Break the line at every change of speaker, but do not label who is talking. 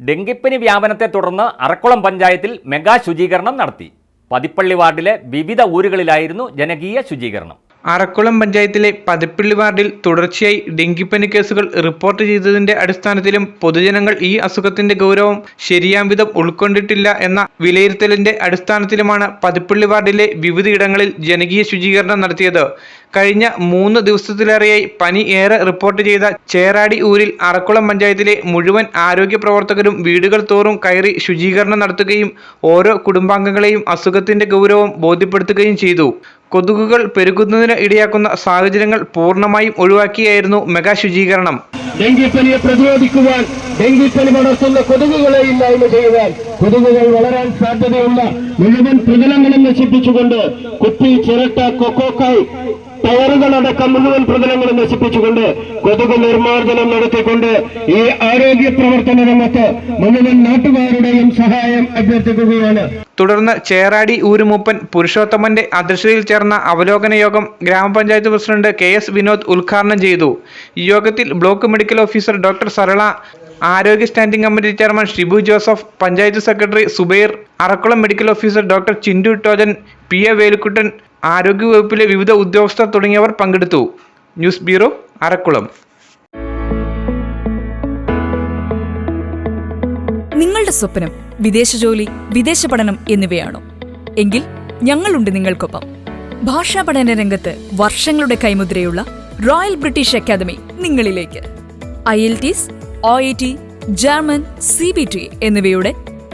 ഡെങ്കിപ്പനി വ്യാപനത്തെ തുടർന്ന് അറക്കുളം പഞ്ചായത്തിൽ മെഗാ ശുചീകരണം നടത്തി. പതിപ്പള്ളി വാർഡിലെ വിവിധ ഊരുകളിലായിരുന്നു ജനകീയ ശുചീകരണം.
അറക്കുളം പഞ്ചായത്തിലെ പതിപ്പള്ളി വാർഡിൽ തുടർച്ചയായി ഡെങ്കിപ്പനി കേസുകൾ റിപ്പോർട്ട് ചെയ്തതിന്റെ അടിസ്ഥാനത്തിലും പൊതുജനങ്ങൾ ഈ അസുഖത്തിന്റെ ഗൗരവം ശരിയാം വിധം ഉൾക്കൊണ്ടിട്ടില്ല എന്ന വിലയിരുത്തലിന്റെ അടിസ്ഥാനത്തിലുമാണ് പതിപ്പള്ളി വാർഡിലെ വിവിധയിടങ്ങളിൽ ജനകീയ ശുചീകരണം നടത്തിയത്. കഴിഞ്ഞ മൂന്ന് ദിവസത്തിലേറെയായി പനി ഏറെ റിപ്പോർട്ട് ചെയ്ത ചേരാടി ഊരിൽ അറക്കുളം പഞ്ചായത്തിലെ മുഴുവൻ ആരോഗ്യ പ്രവർത്തകരും വീടുകൾ തോറും കയറി ശുചീകരണം നടത്തുകയും ഓരോ കുടുംബാംഗങ്ങളെയും അസുഖത്തിന്റെ ഗൗരവം ബോധ്യപ്പെടുത്തുകയും ചെയ്തു. കൊതുകുകൾ പെരുകുന്നതിന് ഇടയാക്കുന്ന സാഹചര്യങ്ങൾ പൂർണമായും ഒഴിവാക്കിയായിരുന്നു മെഗാ ശുചീകരണം.
ഡെങ്കിപ്പനിയെ പ്രതിരോധിക്കുവാൻ ഡെങ്കിപ്പനി വളർത്തുന്ന കൊതുകുകളെ ഇല്ലായ്മ ചെയ്യുവാൻ കൊതുകുകൾ വളരാൻ സാധ്യതയുള്ള മുഴുവൻ പ്രതലങ്ങളും നശിപ്പിച്ചുകൊണ്ട് കുപ്പി ചിരട്ട കൊക്കോക്കായ് ടയറുകളടക്കം മുഴുവൻ പ്രതലങ്ങളും നശിപ്പിച്ചുകൊണ്ട് കൊതുക് നിർമ്മാർജനം നടത്തിക്കൊണ്ട് ഈ ആരോഗ്യ പ്രവർത്തന രംഗത്ത് മുഴുവൻ നാട്ടുകാരുടെയും സഹായം അഭ്യർത്ഥിക്കുകയാണ്.
തുടർന്ന് ചേറാടി ഊരുമൂപ്പൻ പുരുഷോത്തമന്റെ അധ്യക്ഷതയിൽ ചേർന്ന അവലോകന യോഗം ഗ്രാമപഞ്ചായത്ത് പ്രസിഡന്റ് കെ എസ് വിനോദ് ഉദ്ഘാടനം ചെയ്തു. യോഗത്തിൽ block medical officer doctor Sarala ആരോഗ്യ standing committee chairman Shibu Joseph panchayat secretary Zubair Arakkulam medical officer doctor Chindu Tojan P A Velukkuttan ആരോഗ്യവകുപ്പിലെ വിവിധ ഉദ്യോഗസ്ഥർ തുടങ്ങിയവർ പങ്കെടുത്തു. ന്യൂസ് ബ്യൂറോ അരക്കുളം
നിങ്ങളുടെ സ്വപ്നം വിദേശ ജോലി വിദേശ പഠനം എന്നിവയാണോ? എങ്കിൽ ഞങ്ങളുണ്ട് നിങ്ങൾക്കൊപ്പം. ഭാഷാ പഠന രംഗത്ത് വർഷങ്ങളുടെ കൈമുദ്രയുള്ള റോയൽ ബ്രിട്ടീഷ് അക്കാദമി നിങ്ങളിലേക്ക്. IELTS O T German C B T എന്നിവയുടെ